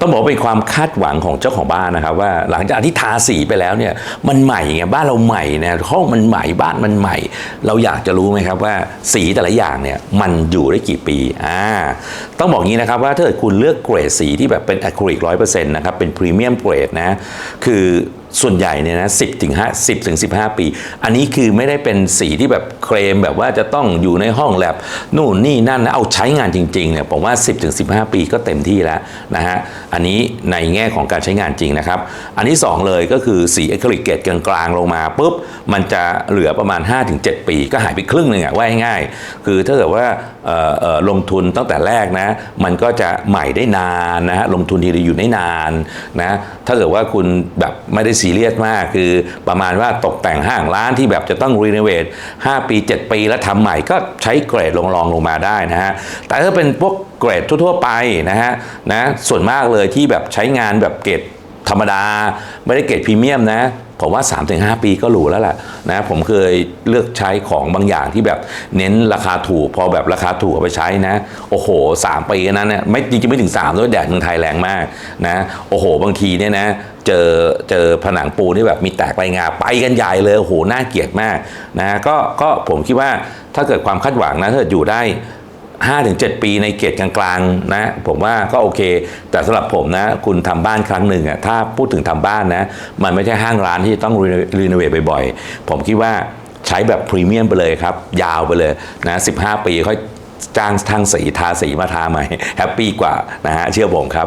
ต้องบอกเป็นความคาดหวังของเจ้าของบ้านนะครับว่าหลังจากที่ทาสีไปแล้วเนี่ยมันใหม่ไงบ้านเราใหม่นะห้องมันใหม่บ้านมันใหม่ เราอยากจะรู้ไหมครับว่าสีแต่ละอย่างเนี่ยมันอยู่ได้กี่ปีอ่าต้องบอกงี้นะครับว่าถ้าเกิดคุณเลือกเกรดสีที่แบบเป็นอะคริลิกร้อยเปอร์เซ็นต์นะครับเป็นพรีเมียมเกรดนะคือ ส่วนใหญ่เนี่ยนะสิบถึงห้าสิบถึงสิบห้าปี อันนี้คือไม่ได้เป็นสีที่แบบเคลมแบบว่าจะต้องอยู่ในห้องแลบนู่นนี่นั่นนะเอาใช้งานจริงๆเนี่ยผมว่า 10ถึง15 ปีก็เต็มที่แล้วนะฮะอันนี้ในแง่ของการใช้งานจริงนะครับ อันที่ 2 เลยก็คือสีอะคริลิกเกรดกลางๆลงมาปุ๊บมันจะเหลือประมาณ 5-7 ปี ก็หายไปครึ่งหนึ่งอะว่าง่ายๆคือถ้าเกิดว่าเอ่อลงทุนตั้งแต่แรกนะมันก็จะใหม่ได้นานนะฮะลงทุนทีเดียวอยู่ได้นานนะถ้าเกิดว่าคุณแบบไม่ได้ซีเรียสมาก คือประมาณว่าตกแต่งห้างร้านที่แบบจะต้องรีโนเวท5ปี 7 ปีแล้วทำใหม่ก็ใช้เกรดลงรองลงมาได้นะฮะ แต่ถ้าเป็นพวกเกรดทั่วๆไปนะฮะนะส่วนมากเลยที่แบบใช้งานแบบเกรด ธรรมดา ไม่ได้เกรดพรีเมียมนะ ผมว่า 3-5 ปีก็หรูแล้วแหละนะผมเคยเลือกใช้ของบางอย่างที่แบบเน้นราคาถูก พอแบบราคาถูกเอาไปใช้นะ โอ้โห 3 ปีนั้นเนี่ยไม่จริงๆไม่ถึง3ด้วยแดดเมืองไทยแรงมากนะโอ้โห บางทีเนี่ยนะเจอเจอผนังปูนที่แบบมีแตกใบงาไปกันใหญ่เลยโอ้โหน่าเกลียดมากนะก็ก็ผมคิดว่าถ้าเกิดความคาดหวังนะถ้าเกิดอยู่ได้ 5-7 ปีในเกรดกลางๆนะผมว่าก็โอเค แต่สำหรับผมนะ คุณทำบ้านครั้งหนึ่งอะถ้าพูดถึงทำบ้านนะ มันไม่ใช่ห้างร้านที่ต้องรีโนเวทบ่อยๆ ผมคิดว่าใช้แบบพรีเมียมไปเลยครับ ยาวไปเลยนะ 15 ปีค่อยจ้างทางสีทาสีมาทาใหม่แฮปปี้กว่านะฮะเชื่อผมครับ